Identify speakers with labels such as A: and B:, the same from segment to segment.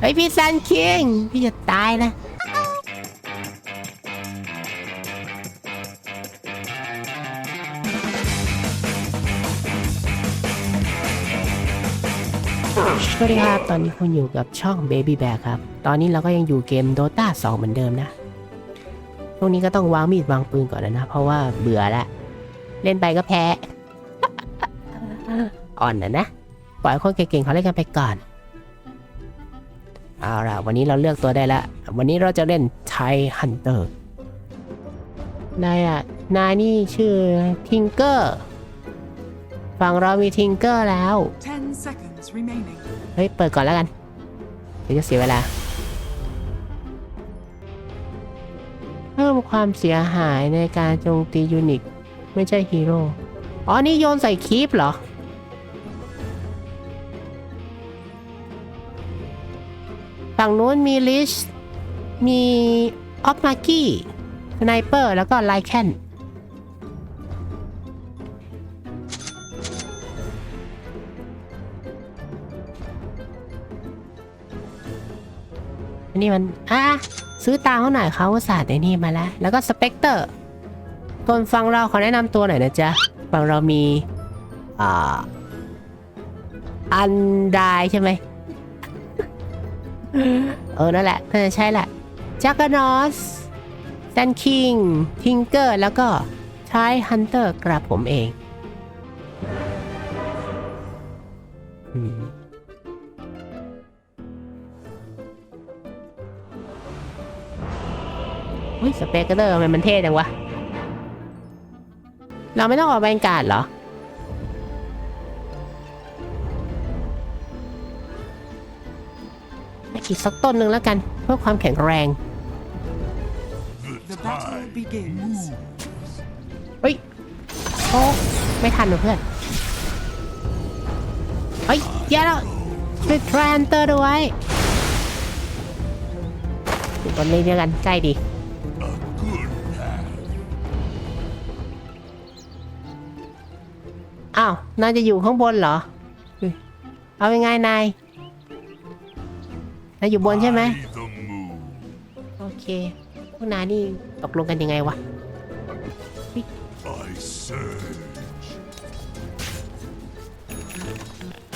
A: เฮ้ยพี่ซันคิง พี่จะตายนะสวัสดีครับ ตอนนี้คุณอยู่กับช่อง Baby Bear ครับ ตอนนี้เราก็ยังอยู่เกม Dota 2 เหมือนเดิมนะช่วงนี้ก็ต้องวางมีดวางปืนก่อนนะ เพราะว่าเบื่อและ เล่นไปก็แพ้ อ่อนนะนะ ปล่อยคนเก่งๆเขาเล่นกันไปก่อน เอาล่ะ วันนี้เราเลือกตัวได้ละ วันนี้เราจะเล่นไทฮันเตอร์ นายอะ นายนี่ชื่อทิงเกอร์ฝั่งเรามีทิงเกอร์แล้ว
B: Ten seconds remaining.
A: เฮ้ย เปิดก่อนแล้วกัน เดี๋ยวจะเสียเวลา เพิ่มความเสียหายในการโจมตียูนิต ไม่ใช่ฮีโร่ อ๋อ นี่โยนใส่คีปเหรอ ฝั่งนู้นมีลิช มีออฟมากี้สไนเปอร์ แล้วก็ไลแคนอันนี้มัน อะ ซื้อตาเขาหน่อยเขาอุตส่าห์ในนี่มาแล้ว แล้วก็สเปกเตอร์ ส่วนฟังเราขอแนะนำตัวหน่อยนะจ๊ะฟังเรามีอ่าอันไดใช่ไหมเออนั่นแหละน่าจะใช่แหละจักรนอสแซนคิงทิงเกอร์แล้วก็ชายฮันเตอร์กระผมเองอืมอุ้ยสเปกเตอร์ทำไมมันเท่จังวะ เราไม่ต้องออกแบงการ์ดเหรออีกสักต้นหนึ่งแล้วกัน เพื่อความแข็งแรง
B: The battle begins.
A: เฮ้ยโอ้ไม่ทันว่ะเพื่อน เฮ้ยแย่แล้วช่วยแทรนเตอร์ด้วยอยู่ตรงนี้เดียวกันใกล้ดี อ้าว นายจะอยู่ข้างบนเหรอเฮ้ยเอายังไงนาย นายอยู่บนใช่ไหม โอเค พวกนายนี่ตกลงกันยังไงวะ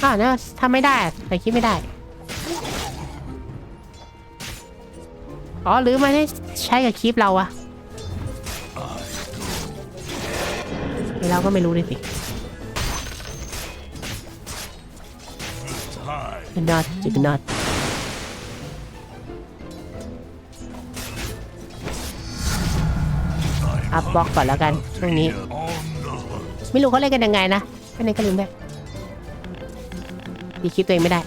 A: อ้าวเนี่ยทำไม่ได้อะแต่คิดไม่ได้ อ๋อ หรือมันให้ใช้กับคลิปเราอะเราก็ไม่รู้ดิสิ
C: Time
A: จิ กนอตจิกนอตอัพบล็อกก่อนแล้วกันช่วงนี้ ไม่รู้เขาเล่นกันยังไงนะแค่นั้นก็ลืมได้ตีคลิปตัวเองไม่ได้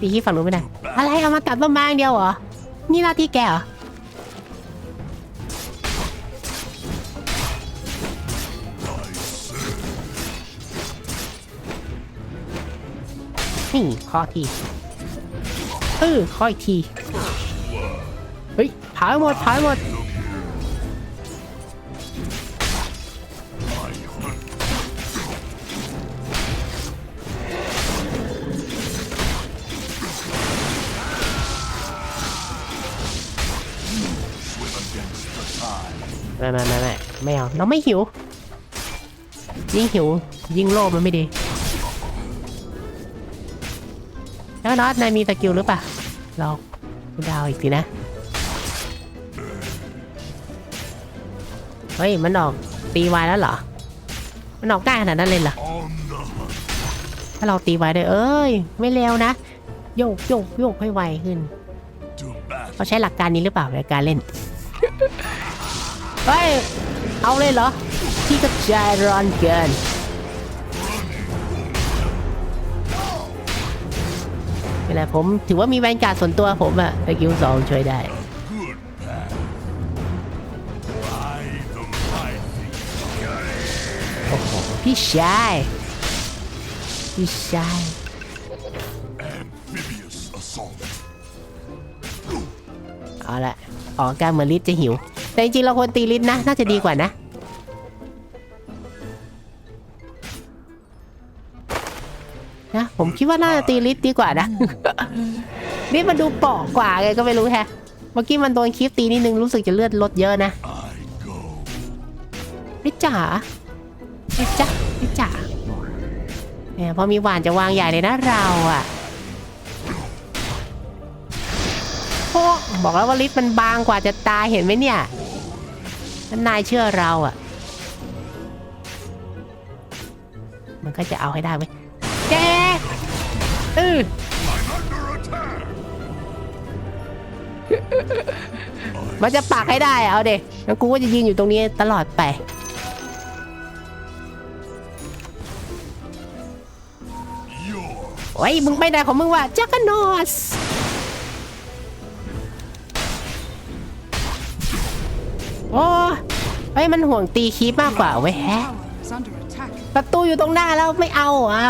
A: ตีคลิปฝั่งนู้นไม่ได้ อะไรเอามาตัดต้นไม้อย่างเดียวเหรอ นี่หน้าที่แกเหรอ นี่ข้อทีเออข้ออีกที เฮ้ยผายหมดผายหมด ไม่ไม่ไม่ไม่ไม่เอา เราไม่หิว ยิ่งหิว ยิ่งโลภมันไม่ดี แล้วน็อตนายมีสกิลหรือเปล่าเราดูดาวอีกสินะ เฮ้ย มันออกตีไวแล้วเหรอ มันออกได้ขนาดนั้นเลยเหรอ ถ้าเราตีไวได้เอ้ย ไม่เร็วนะ โยกโยกโยกให้ไวขึ้นเขาใช้หลักการนี้หรือเปล่าในการเล่น เฮ้ย เอาเลยเหรอพี่ก็ใจร้อนเกิน เป็นไรผมถือว่ามีแวนการ์ดส่วนตัวผมอะสกิลสองช่วยได้ โอ้โห พี่ชาย พี่ชาย เอาละออกการเหมือนลิศจะหิว แต่จริงๆเราควรตีลิศนะ น่าจะดีกว่านะ ผมคิดว่าน่าจะตีลิสดีกว่านะลิสมันดูเปราะกว่าไงก็ไม่รู้แฮะ เมื่อกี้มันโดนคลิปตีนิดนึงรู้สึกจะเลือดลดเยอะนะ
C: I go.
A: ลิสจ๋าลิสจ๋าลิสจ๋าเนี่ยพอมีหวานจะวางใหญ่เลยนะเราอะโอ้บอกแล้วว่าลิสมันบางกว่าจะตายเห็นไหมเนี่ยถ้านายเชื่อเราอะมันก็จะเอาให้ได้ไหมแก เออมันจะปักให้ได้อะเอาเด็กแล้วกูก็จะยืนอยู่ตรงนี้ตลอดไป
C: Your
A: โอ้ยมึงไปไหนของมึงวะจักรนอสโอ้เฮ้ยมันห่วงตีคีปมากกว่าเว้ยแฮะ
B: Tower is under attack.
A: ประตูอยู่ตรงหน้าแล้วไม่เอาอะ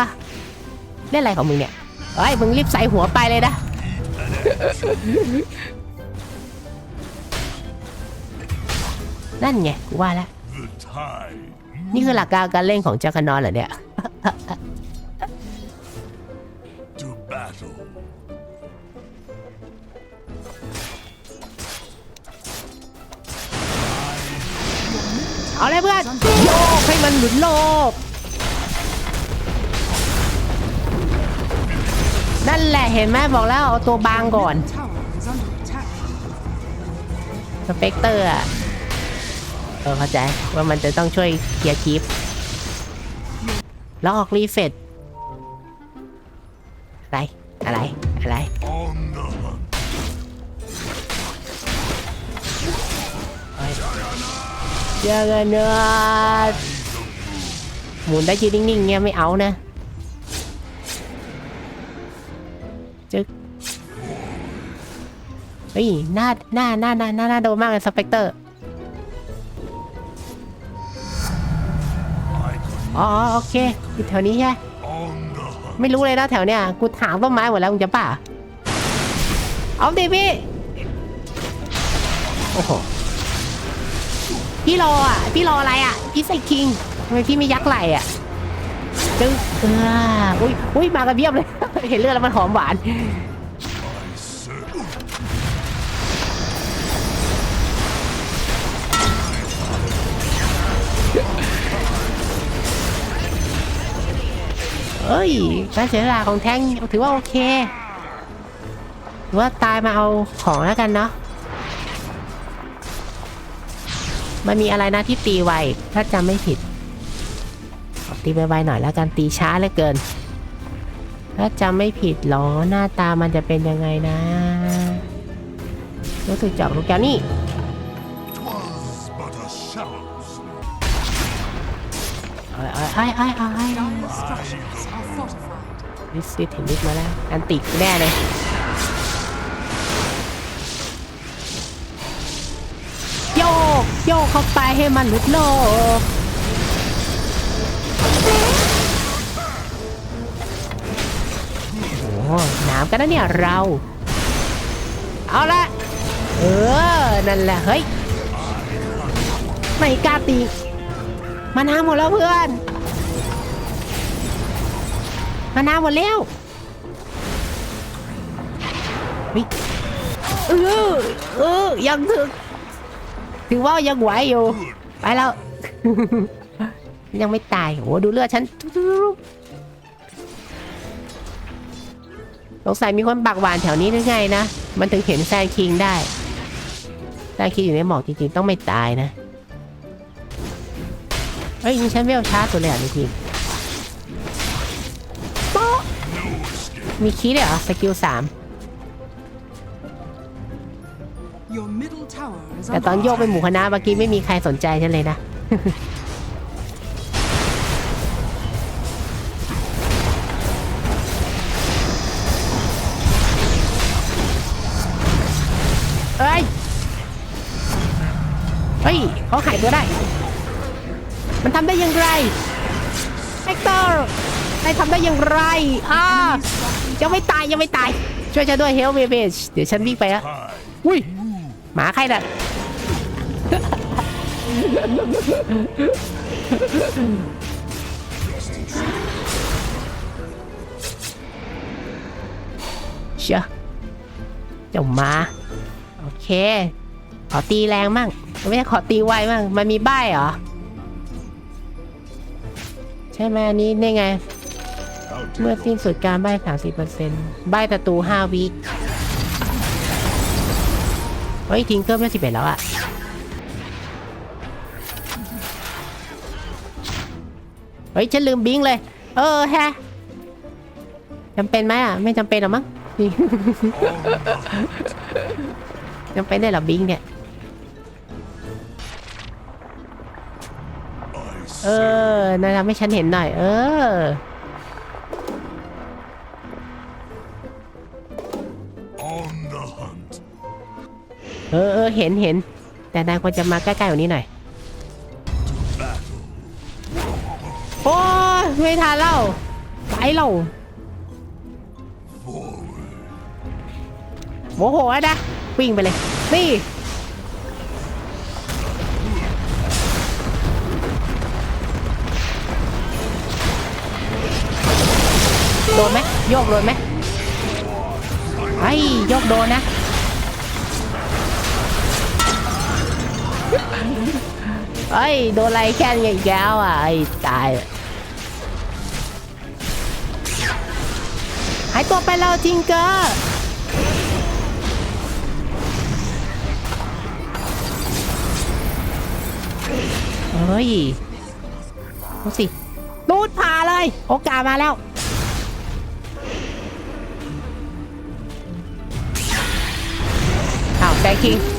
A: เล่นอะไรของมึงเนี่ย เฮ้ยมึงรีบใส่หัวไปเลยนะ นั่นไงกูว่าแล้ว
C: the tide
A: นี่คือหลักการการเล่นของจักรนอสเหรอเนี่ย
C: to battle.
A: เอาเลยเพื่อน โยกให้มันหลุดโลก นั่นแหละเห็นไหมบอกแล้วเอาตัวบางก่อนสเปกเตอร์อะเออเข้าใจว่ามันจะต้องช่วยเคลียร์คลิปลอกรีเฟตอะไร อะไร อะไรเจอกันเนื้อหมุนได้ยืนนิ่งๆเงี้ยไม่เอานะ เฮ้ยหน้าหน้าหน้าหน้าหน้าหน้าโดนมากเลยสเปกเตอร์
C: I could
A: อ๋ออ๋อโอเคอยู่แถวนี้ใช่ไหม
C: on the hunt.
A: ไม่รู้เลยนะแถวเนี้ยกูถามต้นไม้หมดแล้วมึงจะป่าเอาดิพี่โอ้โหพี่รออะพี่รออะไรอะพี่ใส่คิงทำไมพี่ไม่ยักไหลอะจึ๊งเอออุ้ยอุ้ยมากันเพียบเลย เห็นเลือดแล้วมันหอมหวาน เอ้ยการเสียสละของแท้งถือว่าโอเคถือว่าตายมาเอาของแล้วกันเนาะมันมีอะไรนะที่ตีไว ถ้าจำไม่ผิดตีไวๆหน่อยแล้วกันตีช้าเหลือเกิน ถ้าจำไม่ผิดหรอหน้าตามันจะเป็นยังไงนะรู้สึกจากลูกแก้วนี่ อ้ย
B: Dire structures are fortified.
A: ลิซิตเห็นลิสมาแล้ว อันติดแน่เลยโยกโยกเข้าไปให้มันหลุดโลกโอ้โหหนามกันนะเนี่ยเรา เอาละเออ นั่นแหละ เฮ้ย ไม่กล้าตีมาน้ำหมดแล้วเพื่อน มาน้ำหมดแล้วเฮ้ยเออเออยังถึงถือว่ายังไหวอยู่ ไปแล้ว ยังไม่ตายโอ้ดูเลือดฉันสงสัยมีคนปักหวานแถวนี้หรือไงนะ มันถึงเห็นแซนคิงได้แซนคิงอยู่ในหมอกจริงๆ ต้องไม่ตายนะ เฮ้ยนี่ฉันเวลช้าสุดเลยอะนี่ทีมโมีคีย์ด้วยเหรอสกิลสาม
B: Your middle tower is
A: แต่ตอน
B: under
A: โยกไปหมู่คณะเมื่อกี้ไม่มีใครสนใจฉันเลยนะ เอ้ย เฮ้ยเขาหายตัวได้ มันทำได้อย่างไรเฮกเตอร์ นายทำได้อย่างไรอ่ายังไม่ตายยังไม่ตาย ช่วยฉันด้วยเฮลเวเบชเดี๋ยวฉันวิ่งไปแล้วอุ้ยหมาใครน่ะเชียเจ้ามา โอเค ขอตีแรงมั่งไม่ใช่ขอตีไวมั่งมันมีใบเหรอ ใช่ไหมอันนี้นี่ไง เมื่อสิ้นสุดการใบ30%ใบประตู5วิเฮ้ยทิงเกอร์ไม่สิบเอ็ดแล้วอะเฮ้ยฉันลืมบิงเลย เออแฮะจำเป็นไหมอะไม่จำเป็นหรอมั้งจำเป็นได้หรอบิงเนี่ย เออนะทำให้ฉันเห็นหน่อย เออ เออเออเห็นเห็น แต่นายควรจะมาใกล้ๆกว่านี้หน่อย โอ้ยไม่ทันแล้วไปเราโมโหแล้วนะวิ่งไปเลย นี่โดนไหมโยกโดนไหมไอ้โยกโดนนะ เอ้ยโดนไรแค่นี้อีกแล้วอะไอ้ตายหายตัวไปแล้วจิงเกอร์เฮ้ยดูสิรูดผ่าเลย โอกาสมาแล้วอ้าวแซงคิง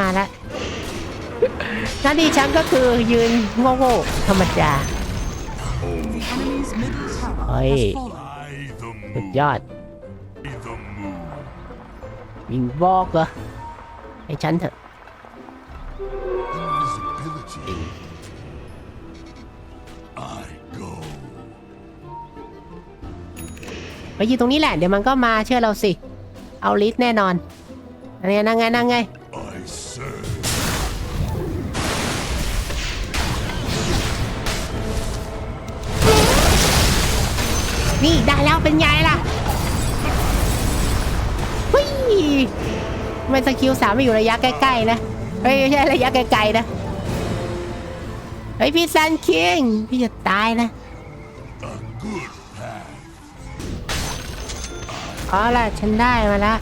A: มาแล้วหน้าที่ฉันก็คือยืนโง่ๆธรรมดา
B: The enemy's middle tower
A: Oi.
B: has fallen.
C: By the
A: สุด
C: moon.
A: ยอด
C: By the moon.
A: วิงบอกเหรอให้ฉันเถอะ
C: Invisibility. I go.
A: ไปยืนตรงนี้แหละ เดี๋ยวมันก็มาเชื่อเราสิ เอาลิสแน่นอนอันนี้นั่งไงนั่งไง นี่ได้แล้วเป็นไงล่ะเฮ้ยทำไมสกิลสามไม่อยู่ระยะใกล้ๆนะเฮ้ยไม่ใช่ระยะไกลๆนะเฮ้ยพี่ซันคิงพี่จะตายนะเอาล่ะฉันได้มาละ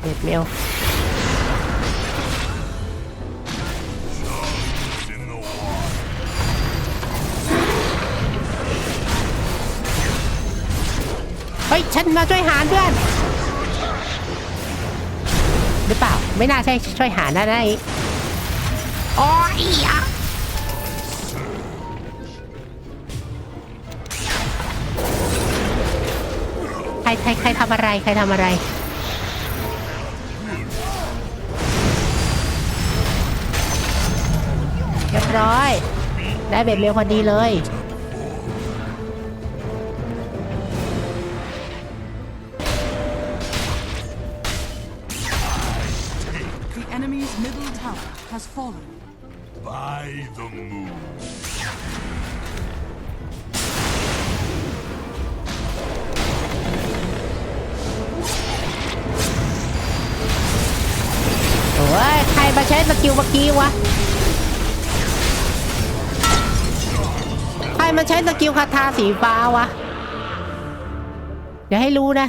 A: เด็ดเมล ฮ้ยฉันมาช่วยหารเพื่อน หรือเปล่า ไม่น่าใช่ช่วยหารนะนะอีอ๋ออีอะใครใครใครทำอะไร ใครทำอะไรเรียบร้อย ได้เบ็ดเร็วพอดีเลย
B: middle tower has fallen.
C: By the moon.
A: โอ้ยใครมาใช้สกิลเมื่อกี้วะใครมาใช้สกิลคาถาสีฟ้าวะ อย่าให้รู้นะ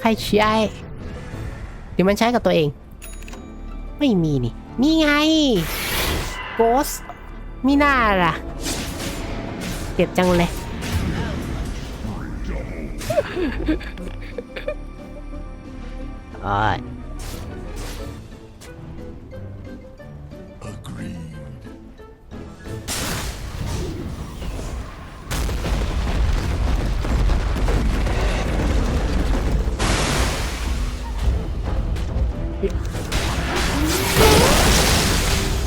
A: ใครใช้เดี๋ยวมันใช้กับตัวเอง ไม่มีนี่ นี่ไงโกสมีหน้าล่ะเจ็บจังเลยอ๋
C: อ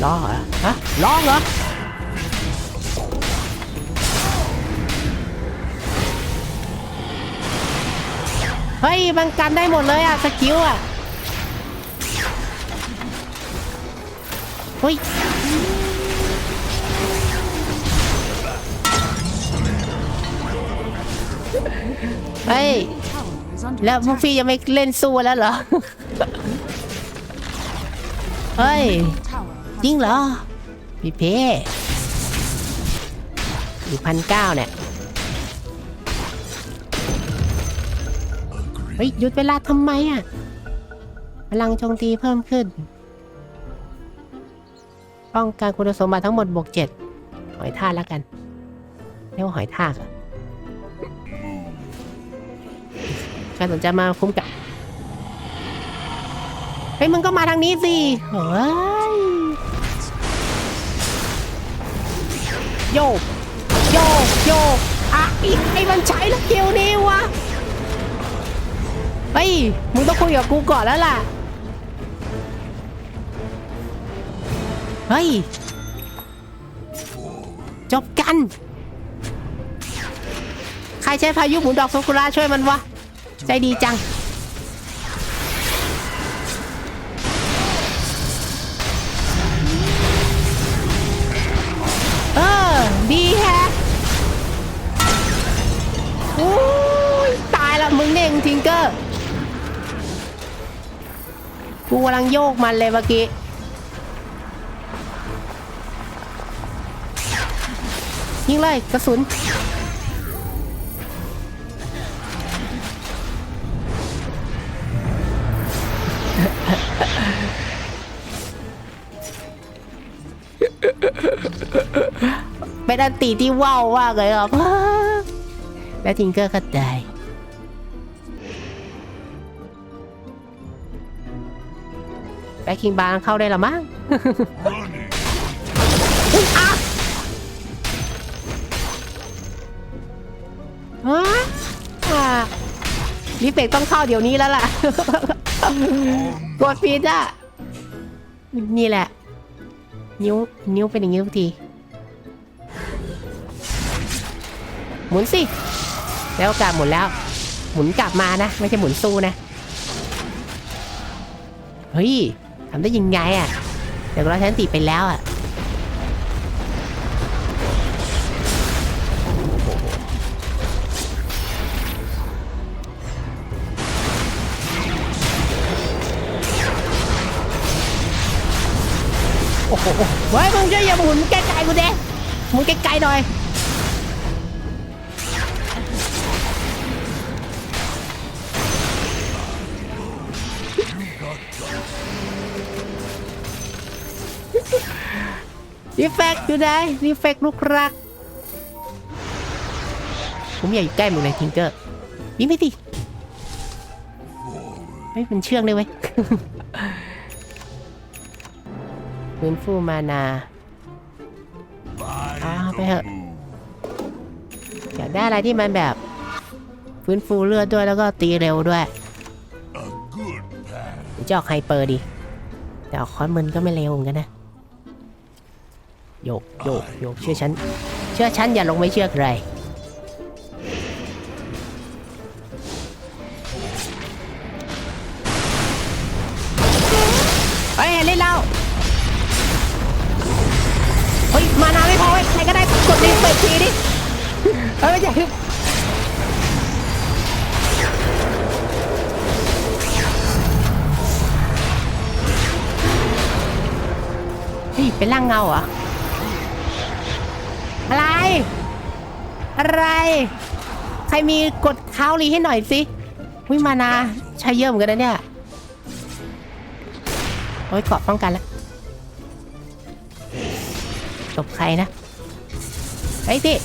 A: ร้อเหรอฮะร้อเหรอเฮ้ยมันกันได้หมดเลยอะสกิลอะเฮ้ยเฮ้ยแล้วพวกพี่ยังไม่เล่นสู้แล้วเหรอ เฮ้ย ริงเหรอ พี่เพ่อยู่พันเก้าเนี่ยเฮ้ยหยุดเวลาทำไมอะพลังโจมตีเพิ่มขึ้น ป้องกันคุณสมบัติทั้งหมดบวกเจ็ดหอยทากแล้วกันเรียกว่าหอยทากอะใครสนใจมาคุ้มกันเฮ้ยมึงก็มาทางนี้สิเฮ้ย โยกโยกโยกอะอีกไอ้มันใช้แล้วเกียวนี้วะเฮ้ยมึงต้องคุยกับกูก่อนแล้วล่ะเฮ้ยจบกัน ใครใช้พายุหมุนดอกซากุระช่วยมันวะ ใจดีจัง โยกมันเลยเมื่อกี้ ยิงเลยกระสุน เป็นอันตีที่ว้าวมากเลยครับ และทิงเกอร์ก็ตาย แบ็คคิงบาร์เข้าได้หรอมั้งรีเฟกต้องเข้าเดี๋ยวนี้แล้วล่ะ กดฟีดอะ นี่แหละ นิ้ว นิ้วเป็นอย่างนี้ทุกที หมุนสิ แล้วโอกาสหมุนแล้ว หมุนกลับมานะ ไม่ใช่หมุนสู้นะ เฮ้ย ทำได้ยังไงอะเดี๋ยวเราใช้ติไปแล้วอะโอ้โหเฮ้ยมึงจะอย่าหมุนไกลๆกูเด้หมุนไกลๆหน่อย รีเฟกอยู่ไหนรีเฟกลูกรัก ผมอยากอยู่ใกล้มึงเลยทิงเกอร์ยิงไม่ดิเฮ้ยมันเชื่องเลยเว้ยฟื้นฟูมานา
C: By
A: Ah,
C: the
A: behel-
C: moon.
A: อยากได้อะไรที่มันแบบฟื้นฟูเลือดด้วยแล้วก็ตีเร็วด้วยจะออกไฮเปอร์ดีแต่ออกคอนมันก็ไม่เร็วเหมือนกันนะ โยกโยกโยกเชื่อฉัน เชื่อฉันอย่าลงไม่เชื่อใครเฮ้ยเล่นแล้วเฮ้ยมานาไม่พอใครก็ได้กดรีเฟรชทีดิเฮ้ยไม่ใช่เฮ้ยเป็นร่างเงาเหรอ อะไร อะไร ใครมีกดเท้ารีให้หน่อยสิวิมานาใช้เยอะเหมือนกันนะเนี่ย โอ้ยเกาะป้องกันแล้วตบใครนะไอ้ยพี่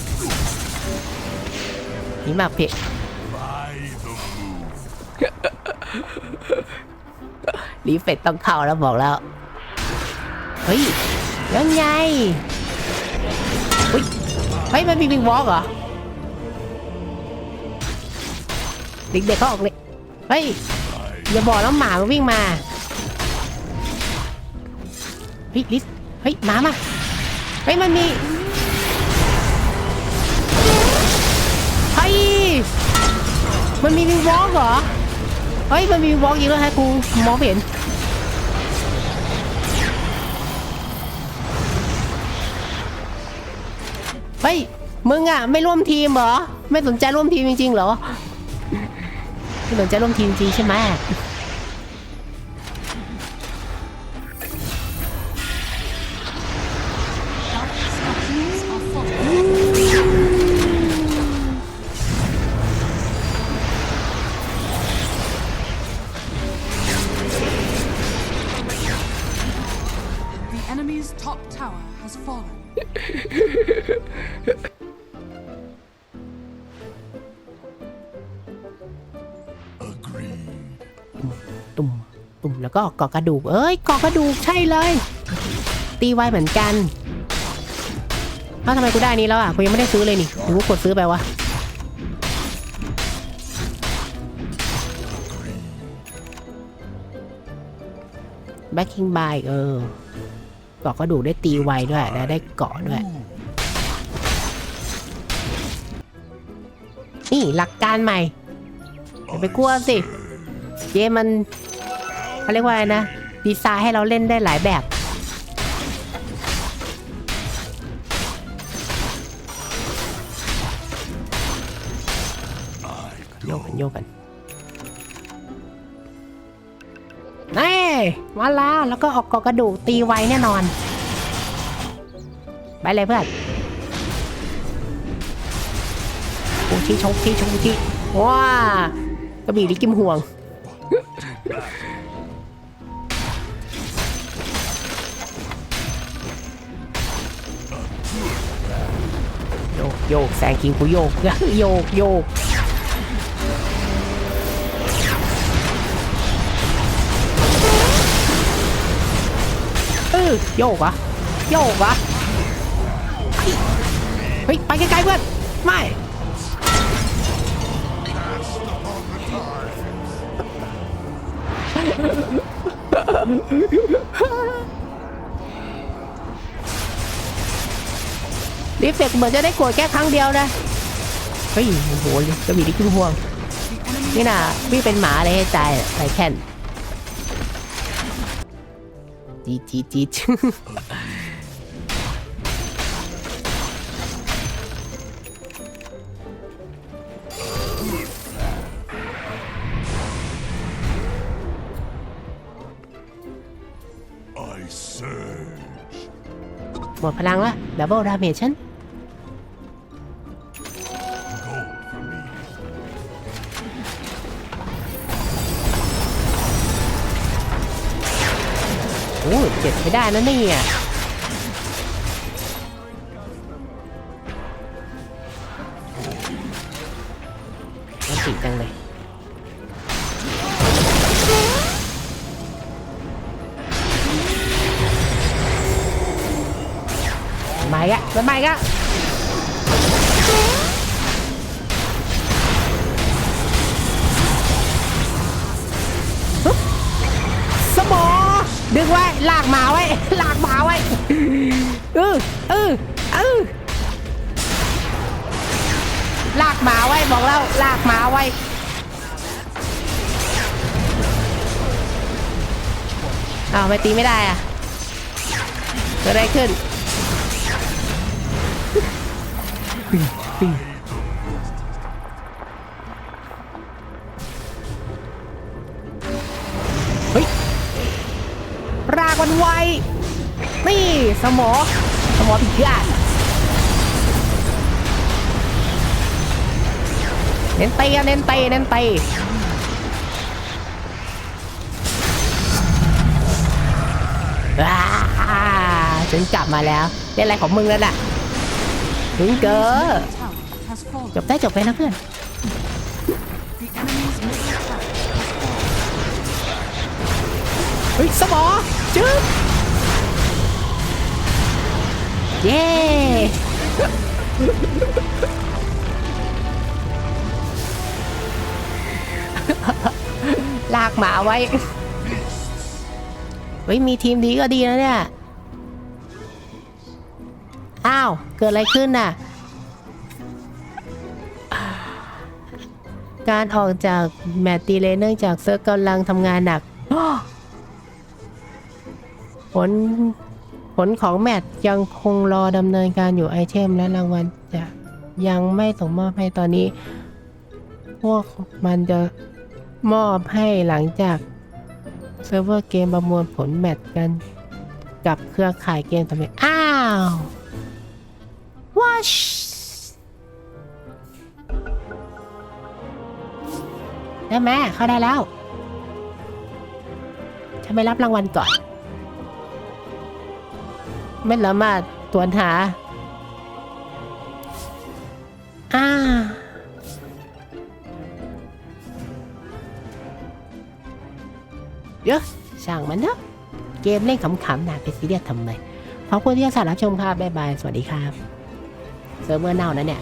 A: นี่มาพี่รีเฟกต้องเข้าแล้วบอกแล้ว เฮ้ยยังไง เฮ้ยมันมีวิงวอล์กเหรอเด็กๆเขาออกเลยเฮ้ยอย่าบอกแล้วหมามันวิ่งมาเฮ้ยลิสเฮ้ยหมามาเฮ้ยมันมีเฮ้ยมันมีวิงวอล์กเหรอเฮ้ยมันมีวิงวอล์กยิงแล้วฮะกูมองเห็น เฮ้ย มึงอะ ไม่ร่วมทีมเหรอ ไม่สนใจร่วมทีมจริงๆเหรอ ไม่สนใจร่วมทีมจริงใช่ไหม แล้วก็เกาะกระดูก เอ้ยเกาะกระดูกใช่เลย ตีไวเหมือนกันเอ้าทำไมกูได้นี้แล้วอะกูยังไม่ได้ซื้อเลยนี่หรือกูกดซื้อไปวะแบ็คกิ้งบายเออเกาะกระดูกได้ตีไวด้วยและได้เกาะด้วย นี่หลักการใหม่อย่าไปกลัวสิ เกมมัน เขาเรียกว่าอะไรนะ ดีไซน์ให้เราเล่นได้หลายแบบ โยกกันโยกกันนี่มาแล้วแล้วก็ออกกาะกระดูกตีไวแน่นอน ไปเลยเพื่อนโอ้ชี้ชกชี้ชกชี้ว้ากระบี่ลิกิมห่วง โยกแซงคิงกูโยกโยกโยกเออโยกวะโยกวะเฮ้ยไปไกลๆเพื่อนไม่ รีเฟกเหมือนจะได้กดแค่ครั้งเดียวนะ เฮ้ยโอ้โหจะมีดิขึ้นห่วง นี่น่ะพี่เป็นหมาเลยให้ใจใส่แค่นจีดจีดจีด
C: I surge.
A: หมดพลังละดับเบิลดาเมจฉัน อ้เจ็บไม่ได้นะเนี่ย เออเออเออลากหมาไว้บอกแล้วลากหมาไว้ อ้าวไปตีไม่ได้อะเกิดอะไรขึ้นเฮ้ยรากมันไว นี่สมอ สมอผิดพลาดเน้นเตะเน้นเตีเน้นเตีว้าฉันกลับมาแล้วเล่นอะไรของมึงแล้วน่ะถึงเกอจบได้จบไปนะเพื่อนเฮ้ยสมอจึ๊บ เย้ลากหมาไว้เฮ้ยมีทีมดีก็ดีนะเนี่ย อ้าว เกิดอะไรขึ้นน่ะ การออกจากแมตช์ดีเลเนื่องจากเซิร์ฟกำลังทำงานหนัก ผล ผลของแมตช์ยังคงรอดำเนินการอยู่ไอเทมและรางวัลจะยังไม่ส่งมอบให้ตอนนี้ พวกมันจะมอบให้หลังจากเซิร์ฟเวอร์เกมประมวลผลแมตช์กัน กับเครือข่ายเกมสำเร็จอ้าวว้าชได้ไหมเข้าได้แล้วฉันไปรับรางวัลก่อน ไม่ละมาดตวนหาอ่าเยอะช่างมันเถอะเกมเล่นขำๆนะเป็นซีเรียสทำไมขอบคุณที่ติดตารับชมครับบ๊ายบาย สวัสดีครับ เซิร์ฟเวอร์เน่านะเนี่ย